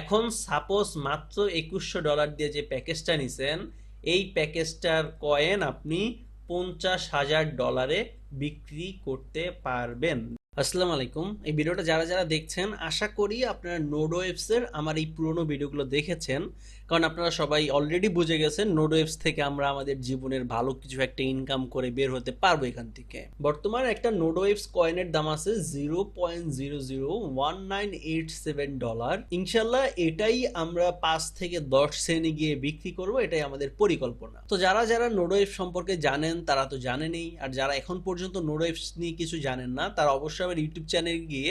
এখন সাপোজ মাত্র একুশশো ডলার দিয়ে যে প্যাকেজটা নিছেন, এই প্যাকেজটার কয়েন আপনি পঞ্চাশ হাজার ডলারে বিক্রি করতে পারবেন। আসসালামু আলাইকুম। এই ভিডিওটা যারা যারা দেখছেন, আশা করি আপনারা নোডোয়েভসের আমার এই পুরনো ভিডিওগুলো দেখেছেন। কারণ আপনারা সবাই অলরেডি বুঝে গেছেন নোডোয়েভস থেকে আমরা আমাদের জীবনের ভালো কিছু একটা ইনকাম করে বের হতে পারব এখান থেকে। বর্তমান একটা নোডোয়েভস কয়েনের দাম আছে zero point zero zero one nine eight seven dollar ইনশাল্লাহ এটাই আমরা পাঁচ থেকে দশ শ্রেণি গিয়ে বিক্রি করব, এটাই আমাদের পরিকল্পনা। তো যারা যারা নোডোয়েভ সম্পর্কে জানেন, তারা তো জানেনই। আর যারা এখন পর্যন্ত নোডোয়েভস নিয়ে কিছু জানেন না, তারা অবশ্যই আমার ইউটিউব চ্যানেলে গিয়ে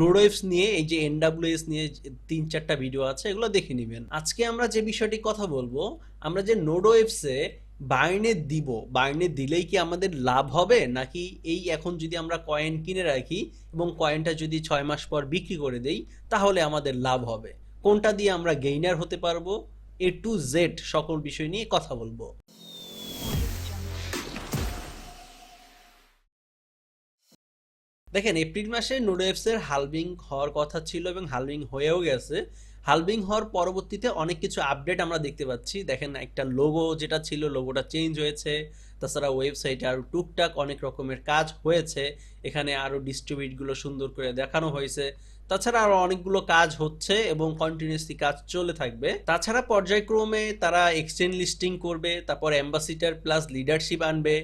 নোডোয়েভস নিয়ে, এই যে এনডাব্লিউএস নিয়ে তিন চারটা ভিডিও আছে, এগুলো দেখে নেবেন। আজকে আমরা যে বিষয়টি কথা বলব, আমরা যে নোডোয়েভসে বাইনে দিব বাইনে দিলেই কি আমাদের লাভ হবে? নাকি এই এখন যদি আমরা কয়েন কিনে রাখি এবং কয়েনটা যদি ছয় মাস পর বিক্রি করে দেই, তাহলে আমাদের লাভ হবে। কোনটা দিয়ে আমরা গেইনার হতে পারব? এ টু জেড সকল বিষয় নিয়ে কথা বলব। দেখেন, এপ্রিল মাসে নোডোএফস এর হালভিং হওয়ার কথা ছিল এবং হালভিং হয়েও গেছে। হালভিং হওয়ার পরবর্তীতে অনেক কিছু আপডেট আমরা দেখতে পাচ্ছি। দেখেন একটা লোগো যেটা ছিল লোগোটা চেঞ্জ হয়েছে। তাছাড়া ওয়েবসাইটে আরও টুকটাক অনেক রকমের কাজ হয়েছে। এখানে আরও ডিস্ট্রিবিউটগুলো সুন্দর করে দেখানো হয়েছে। তাছাড়া আরও অনেকগুলো কাজ হচ্ছে এবং কন্টিনিউসলি কাজ চলে থাকবে। তাছাড়া পর্যায়ক্রমে তারা এক্সচেঞ্জ লিস্টিং করবে, তারপর অ্যাম্বাসিডার প্লাস লিডারশিপ আনবে।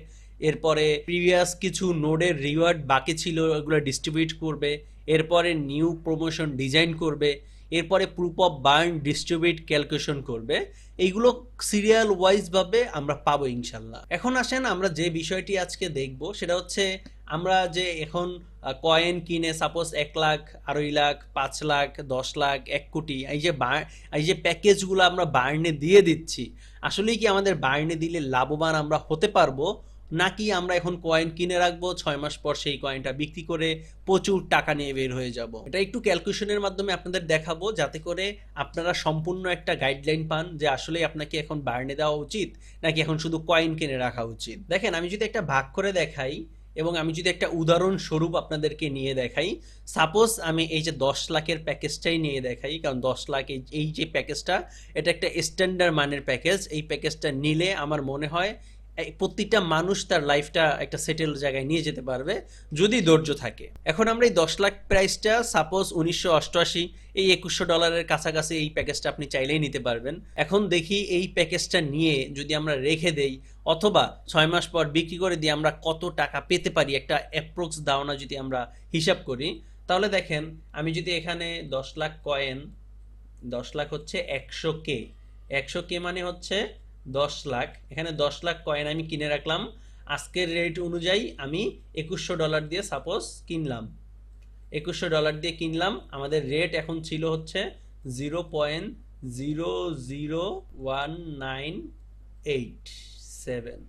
এরপরে প্রিভিয়াস কিছু নোডের রিওয়ার্ড বাকি ছিল, ওগুলো ডিস্ট্রিবিউট করবে। এরপরে নিউ প্রমোশন ডিজাইন করবে, এরপরে proof of burn distribute calculation করবে, এইগুলো সিরিয়াল ওয়াইজ ভাবে আমরা পাবো ইনশাল্লাহ। এখন আসেন আমরা যে বিষয়টি আজকে দেখব, সেটা হচ্ছে আমরা যে এখন কয়েন কিনে সাপোজ এক লাখ, আড়াই লাখ, পাঁচ লাখ, দশ লাখ, এক কোটি, এই যে এই যে প্যাকেজগুলো আমরা বার্নে দিয়ে দিচ্ছি, আসলেই কি আমাদের বার্নে দিলে লাভবান আমরা হতে পারব? নাকি আমরা এখন কয়েন কিনে রাখব? ছয় মাস পর সেই কয়েনটা বিক্রি করে প্রচুর টাকা নিয়ে বের হয়ে যাব। এটা একটু ক্যালকুলেশনের মাধ্যমে আপনাদের দেখাবো যাতে করে আপনারা সম্পূর্ণ একটা গাইডলাইন পান যে আসলে আপনাকে এখন বার্নে দেওয়া উচিত নাকি এখন শুধু কয়েন কিনে রাখা উচিত। দেখেন, আমি যদি একটা ভাগ করে দেখাই এবং আমি যদি একটা উদাহরণ স্বরূপ আপনাদেরকে নিয়ে দেখাই সাপোজ আমি এই যে দশ লাখের প্যাকেজটাই নিয়ে দেখাই, কারণ দশ লাখ এই যে প্যাকেজটা, এটা একটা স্ট্যান্ডার্ড মানের প্যাকেজ, এই প্যাকেজটা নিলে আমার মনে হয় প্রত্যেকটা মানুষ তার লাইফটা একটা সেটেল জায়গায় নিয়ে যেতে পারবে, যদি ধৈর্য থাকে। এখন আমরা এই দশ লাখ প্রাইসটা সাপোজ উনিশশো অষ্টআশি, এই একুশশো ডলারের কাছাকাছি এই প্যাকেজটা আপনি চাইলেই নিতে পারবেন। এখন দেখি এই প্যাকেজটা নিয়ে যদি আমরা রেখে দেই, অথবা ছয় মাস পর বিক্রি করে দিয়ে আমরা কত টাকা পেতে পারি একটা অ্যাপ্রক্স দাওনা যদি আমরা হিসাব করি, তাহলে দেখেন আমি যদি এখানে দশ লাখ কয়েন দশ লাখ হচ্ছে একশো কে একশো কে মানে হচ্ছে দশ লাখ। এখানে দশ লাখ কয়েন আমি কিনে রাখলাম। আজকের রেট অনুযায়ী আমি একুশশো ডলার দিয়ে সাপোজ কিনলাম। একুশশো ডলার দিয়ে কিনলাম। আমাদের রেট এখন ছিল হচ্ছে zero point zero zero one nine eight seven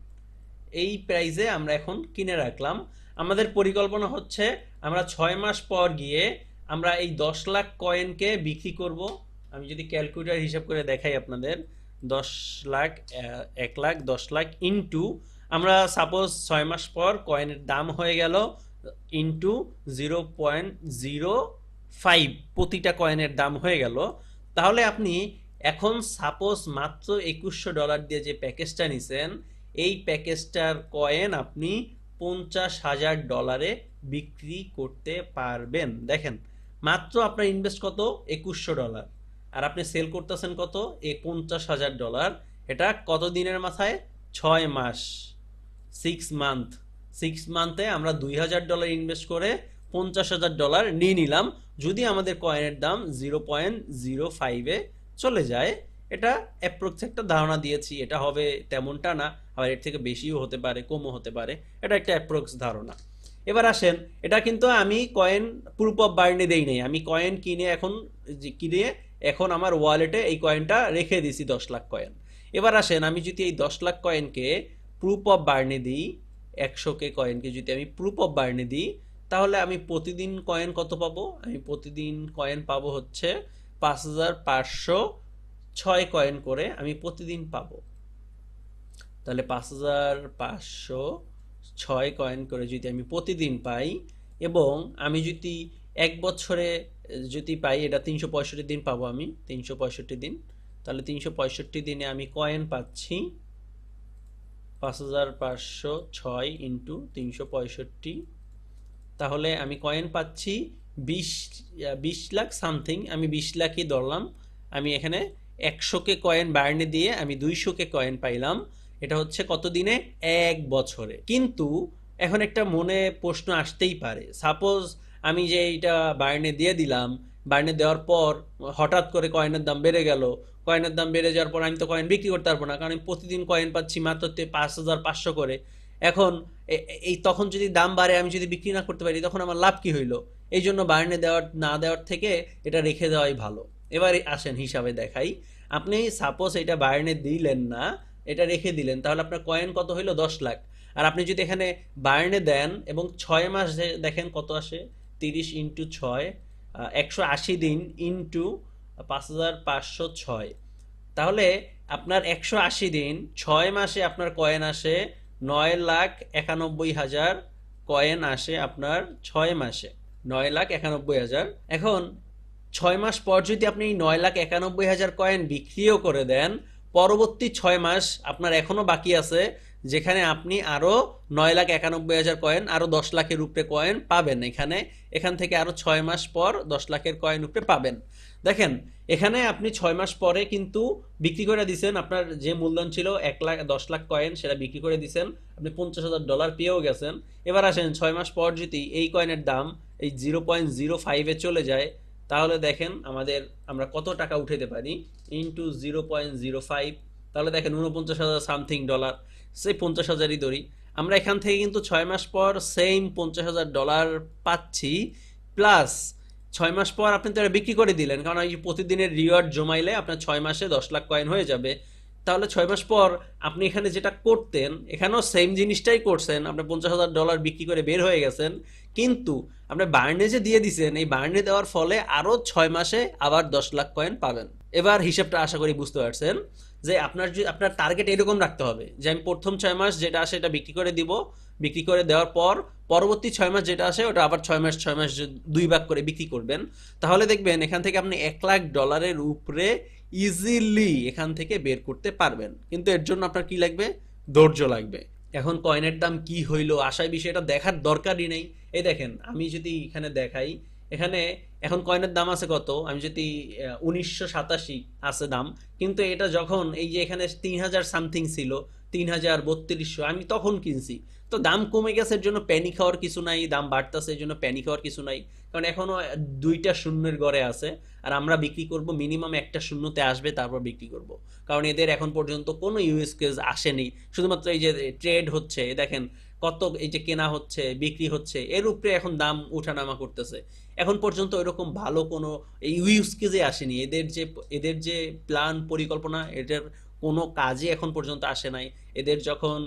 এই প্রাইসে আমরা এখন কিনে রাখলাম। আমাদের পরিকল্পনা হচ্ছে আমরা ছয় মাস পর গিয়ে আমরা এই দশ লাখ কয়েনকে বিক্রি করব। আমি যদি ক্যালকুলেটার হিসাব করে দেখাই আপনাদের। দশ লাখ এক লাখ, দশ লাখ ইনটু আমরা সাপোজ ছয় মাস পর কয়েনের দাম হয়ে গেল into zero point zero five প্রতিটা কয়েনের দাম হয়ে গেল। তাহলে আপনি এখন সাপোজ মাত্র একুশশো ডলার দিয়ে যে প্যাকেজটা নিছেন, এই প্যাকেজটার কয়েন আপনি পঞ্চাশ হাজার ডলারে বিক্রি করতে পারবেন। দেখেন, মাত্র আপনার ইনভেস্ট কত? একুশশো ডলার আর আপনি সেল করতেছেন কত? এই পঞ্চাশ হাজার ডলার এটা কত দিনের মাথায়? ছয় মাস। সিক্স মান্থ সিক্স মান্থে আমরা দুই হাজার ডলার ইনভেস্ট করে পঞ্চাশ হাজার ডলার নিয়ে নিলাম। যদি আমাদের কয়েনের দাম জিরো পয়েন্ট জিরো ফাইভে চলে যায়, এটা অ্যাপ্রক্স একটা ধারণা দিয়েছি। এটা হবে তেমনটা না, আবার এর থেকে বেশিও হতে পারে, কমও হতে পারে। এটা একটা অ্যাপ্রক্স ধারণা। এবার আসেন, এটা কিন্তু আমি কয়েন প্রুফ অফ বার্নে দেই নাই। আমি কয়েন কিনে এখন কিনে এখন আমার ওয়ালেটে এই কয়েনটা রেখে দিছি দশ লাখ কয়েন এবার আসেন, আমি যদি এই দশ লাখ কয়েনকে প্রুফ অফ বার্নে দিই, একশো কে কয়েনকে যদি আমি প্রুফ অফ বার্নে দিই, তাহলে আমি প্রতিদিন কয়েন কত পাবো? আমি প্রতিদিন কয়েন পাবো হচ্ছে পাঁচ হাজার পাঁচশো ছয় কয়েন করে আমি প্রতিদিন পাবো। তাহলে পাঁচ হাজার পাঁচশো ছয় কয়েন করে যদি আমি প্রতিদিন পাই, এবং আমি যদি এক বছরে যদি পাই, এটা তিনশো পঁয়ষট্টি দিন পাবো আমি, তিনশো পঁয়ষট্টি দিন। তাহলে তিনশো পঁয়ষট্টি দিনে আমি কয়েন পাচ্ছি পাঁচ হাজার পাঁচশো ছয় ইন্টু তিনশো পঁয়ষট্টি। তাহলে আমি কয়েন পাচ্ছি বিশ বিশ লাখ সামথিং আমি বিশ লাখই ধরলাম। আমি এখানে একশোকে কয়েন বাড়নে দিয়ে আমি দুইশোকে কয়েন পাইলাম। এটা হচ্ছে কত দিনে এক বছরে। কিন্তু এখন একটা মনে প্রশ্ন আসতেই পারে। সাপোজ আমি যে এইটা বার্নে দিয়ে দিলাম বার্নে দেওয়ার পর হঠাৎ করে কয়েনের দাম বেড়ে গেল। কয়েনের দাম বেড়ে যাওয়ার পর আমি তো কয়েন বিক্রি করতে পারব না, কারণ আমি প্রতিদিন কয়েন পাচ্ছি মাত্র পাঁচ হাজার পাঁচশো করে। এখন এই তখন যদি দাম বাড়ে, আমি যদি বিক্রি না করতে পারি, তখন আমার লাভ কি হইল? এই জন্য বার্নে দেওয়ার, না দেওয়ার থেকে এটা রেখে দেওয়াই ভালো। এবার আসেন হিসাবে দেখাই। আপনি সাপোজ এটা বার্নে দিলেন না, এটা রেখে দিলেন, তাহলে আপনার কয়েন কত হইল? দশ লাখ। আর আপনি যদি এখানে বার্নে দেন এবং ছয় মাস দেখেন কত আসে? তিরিশ ইন্টু ছয় একশো আশি দিন ইন্টু পাঁচ হাজার পাঁচশো ছয়। তাহলে আপনার একশো আশি দিন, ছয় মাসে আপনার কয়েন আসে, নয় লাখ একানব্বই হাজার কয়েন আসে আপনার ছয় মাসে, নয় লাখ একানব্বই হাজার। এখন ছয় মাস পর যদি আপনি নয় লাখ একানব্বই হাজার কয়েন বিক্রিও করে দেন, পরবর্তী ছয় মাস আপনার এখনও বাকি আছে যেখানে আপনি আরও নয় লাখ একানব্বই হাজার কয়েন আরও দশ লাখের উপরে কয়েন পাবেন। এখানে, এখান থেকে আরও ছয় মাস পর দশ লাখের কয়েন উপরে পাবেন। দেখেন, এখানে আপনি ছয় মাস পরে কিন্তু বিক্রি করে দিছেন, আপনার যে মূলধন ছিল এক লাখ, দশ লাখ কয়েন সেটা বিক্রি করে দিছেন। আপনি পঞ্চাশ হাজার ডলার পেয়েও গেছেন। এবার আসেন, ছয় মাস পর যদি এই কয়েনের দাম এই জিরো পয়েন্ট জিরো ফাইভে চলে যায়, তাহলে দেখেন আমাদের, আমরা কত টাকা উঠাতে পারি? Into zero point zero five তাহলে দেখেন উনপঞ্চাশ হাজার সামথিং ডলার সেই পঞ্চাশ হাজারই ধরি আমরা এখান থেকে কিন্তু ছয় মাস পর সেম পঞ্চাশ হাজার ডলার পাচ্ছি প্লাস ছয় মাস পর আপনি তো এটা বিক্রি করে দিলেন, কারণ এই প্রতিদিনের রিওয়ার্ড জমাইলে আপনার ছয় মাসে দশ লাখ কয়েন হয়ে যাবে। তাহলে ছয় মাস পর আপনি এখানে যেটা করতেন, এখানেও সেম জিনিসটাই করছেন, আপনার পঞ্চাশ হাজার ডলার বিক্রি করে বের হয়ে গেছেন, কিন্তু আপনি বার্নে যে দিয়ে দিছেন, এই বার্নে দেওয়ার ফলে আরও ছয় মাসে আবার দশ লাখ কয়েন পাবেন। এবার হিসাবটা আশা করি বুঝতে পারছেন যে আপনার যদি আপনার টার্গেট এরকম রাখতে হবে যে আমি প্রথম ছয় মাস যেটা আসে এটা বিক্রি করে দিব। বিক্রি করে দেওয়ার পর পরবর্তী ছয় মাস যেটা আসে ওটা আবার ছয় মাস ছয় মাস দুই ভাগ করে বিক্রি করবেন। তাহলে দেখবেন এখান থেকে আপনি এক লাখ ডলারের উপরে ইজিলি এখান থেকে বের করতে পারবেন। কিন্তু এর জন্য আপনার কি লাগবে? ধৈর্য লাগবে। এখন কয়েনের দাম কি হইল, আশায় বিষয়টা দেখার দরকারই নেই। এই দেখেন, আমি যদি এখানে দেখাই, এখানে এখন কয়েনের দাম আছে কত? আমি যদি উনিশশো সাতাশি আছে দাম, কিন্তু এটা যখন এই যে এখানে তিন হাজার সামথিং ছিল, তিন হাজার বত্রিশশো, আমি তখন কিনছি। তো দাম কমে গেছে এর জন্য প্যানিক হওয়ার কিছু নাই, দাম বাড়তেছে এর জন্য প্যানিক হওয়ার কিছু নাই, কারণ এখনও দুইটা শূন্যের গড়ে আছে, আর আমরা বিক্রি করব মিনিমাম একটা শূন্যতে আসবে, তারপর বিক্রি করব। কারণ এদের এখন পর্যন্ত কোনো ইউএস কেস আসেনি, শুধুমাত্র এই যে ট্রেড হচ্ছে, দেখেন কত এই যে কেনা হচ্ছে, বিক্রি হচ্ছে, এর উপরে এখন দাম উঠানামা করতেছে। এখন পর্যন্ত এরকম ভালো কোনো ইউজ কেজে আসেনি, এদের যে এদের যে প্ল্যান পরিকল্পনা, এদের কোনো কাজে এখন পর্যন্ত আসে নাই। এদের যখন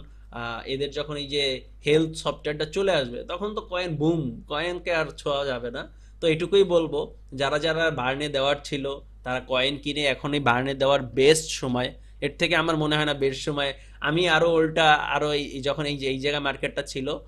এদের যখন এই যে হেলথ সফটওয়্যারটা চলে আসবে, তখন তো কয়েন বুম কয়েনকে আর ছোঁয়া যাবে না। তো এটুকুই বলব, যারা যারা বার্নে দেওয়ার ছিল, তারা কয়েন কিনে এখনই বার্নে দেওয়ার বেস্ট সময়। এর থেকে আমার মনে হয় না বেস্ট সময় আমি আরও উল্টা আরও এই যখন এই যে, এই জায়গায় মার্কেটটা ছিল,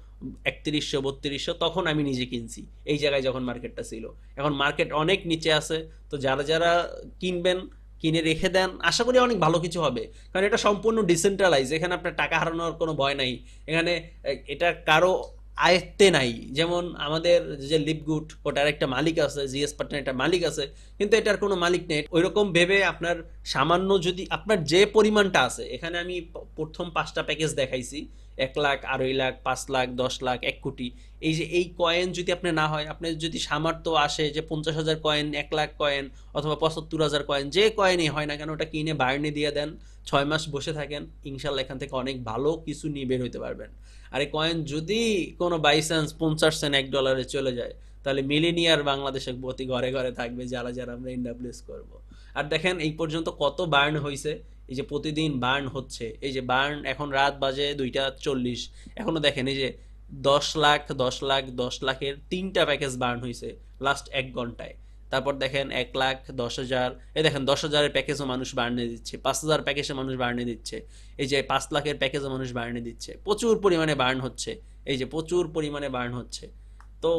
একত্রিশশো, বত্রিশশো, তখন আমি নিজে কিনছি। এই জায়গায় যখন মার্কেটটা ছিল। এখন মার্কেট অনেক নিচে আছে, তো যারা যারা কিনবেন, কিনে রেখে দেন, আশা করি অনেক ভালো কিছু হবে। কারণ এটা সম্পূর্ণ ডিসেন্ট্রালাইজ এখানে আপনার টাকা হারানোর কোনো ভয় নাই। এখানে এটা কারও আয়ত্তে নাই। যেমন আমাদের যে লিপগুড ওটার একটা মালিক আছে জিএস পার্টনার একটা মালিক আছে, কিন্তু এটার কোনো মালিক নেই। ওই রকম ভেবে আপনার সামান্য যদি, আপনার যে পরিমাণটা আছে, এখানে আমি প্রথম পাঁচটা প্যাকেজ দেখাইছি। এক লাখ, আড়াই লাখ, পাঁচ লাখ, দশ লাখ, এক কোটি। এই যে এই কয়েন যদি আপনি না হয় আপনার যদি সামর্থ্য আসে যে পঞ্চাশ হাজার কয়েন এক লাখ কয়েন অথবা পঁচাত্তর হাজার কয়েন যে কয়েনই হয় না কেন, ওটা কিনে বার্নে দিয়ে দেন, ছয় মাস বসে থাকেন ইনশাল্লাহ এখান থেকে অনেক ভালো কিছু নিয়ে বের হইতে পারবেন। আর এই কয়েন যদি কোনো বাই চান্স পঞ্চাশ সেন্ট এক ডলারে চলে যায়, তাহলে মিলিনিয়ার বাংলাদেশের প্রতি ঘরে ঘরে থাকবে, যারা যারা আমরা ইন্ডাব্লিউএস করব। আর দেখেন, এই পর্যন্ত কত বার্ন হয়েছে এই যে প্রতিদিন বার্ন হচ্ছে, এই যে বার্ন এখন রাত বাজে দুইটা চল্লিশ, এখনও দেখেন এই যে দশ লাখ দশ লাখ, দশ লাখের তিনটা প্যাকেজ বার্ন হয়েছে লাস্ট এক ঘন্টায়। তারপর দেখেন এক লাখ, দশ হাজার, এই দেখেন দশ হাজারের প্যাকেজও মানুষ বাড়নে দিচ্ছে, পাঁচ হাজার প্যাকেজে মানুষ বাড়নে দিচ্ছে, এই যে পাঁচ লাখের প্যাকেজও মানুষ বাড়নে দিচ্ছে, প্রচুর পরিমাণে বার্ন হচ্ছে, এই যে প্রচুর পরিমাণে বার্ন হচ্ছে। তো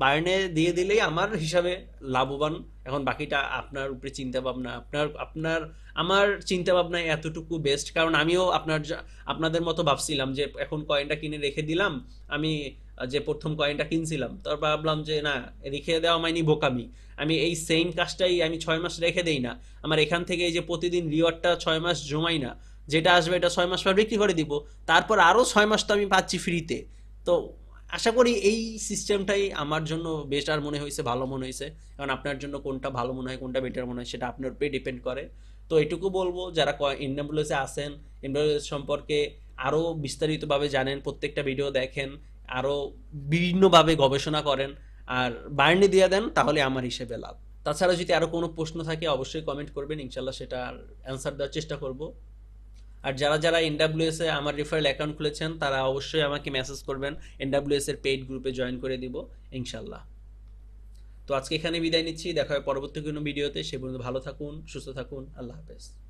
বায়ার্নে দিয়ে দিলেই আমার হিসাবে লাভবান। এখন বাকিটা আপনার উপরে চিন্তা ভাবনা আপনার আপনার, আমার চিন্তা ভাবনায় এতটুকু বেস্ট কারণ আমিও আপনার আপনাদের মতো ভাবছিলাম যে এখন কয়েনটা কিনে রেখে দিলাম, আমি, যে প্রথম কয়েনটা কিনছিলাম তারপর ভাবলাম যে না, রেখে দেওয়া মাইনি বোকামি। আমি এই সেম কাজটাই আমি ছয় মাস রেখে দেই না। আমার এখান থেকে এই যে প্রতিদিন রিওয়ার্ডটা ছয় মাস জমাই না, যেটা আসবে এটা ছয় মাস পর বিক্রি করে দিব। তারপর আরও ছয় মাস তো আমি পাচ্ছি ফ্রিতে তো আশা করি এই সিস্টেমটাই আমার জন্য বেটার মনে হয়েছে, ভালো মনে হয়েছে। কারণ আপনার জন্য কোনটা ভালো মনে হয়, কোনটা বেটার মনে হয়, সেটা আপনার উপরে ডিপেন্ড করে। তো এটুকু বলব, যারা ইন্ডামবুলেসে আসেন ইন্ডামবুলেস সম্পর্কে আরও বিস্তারিতভাবে জানেন, প্রত্যেকটা ভিডিও দেখেন আরও বিভিন্নভাবে গবেষণা করেন, আর বার্নি দিয়ে দেন, তাহলে আমার হিসেবে লাভ। তাছাড়া যদি আরও কোনো প্রশ্ন থাকে, অবশ্যই কমেন্ট করবেন। ইনশাল্লাহ সেটার অ্যান্সার দেওয়ার চেষ্টা করব। আর যারা যারা এনডাব্লিউএস আমার রেফারেল অ্যাকাউন্ট খুলেছেন, তারা অবশ্যই আমাকে মেসেজ করবেন। এনডাব্লিউএস এর পেইড গ্রুপে জয়েন করে দিব ইনশাল্লাহ তো আজকে এখানে বিদায় নিচ্ছি, দেখা হয় পরবর্তী কোনো ভিডিওতে সে পর্যন্ত ভালো থাকুন, সুস্থ থাকুন, আল্লাহ হাফেজ।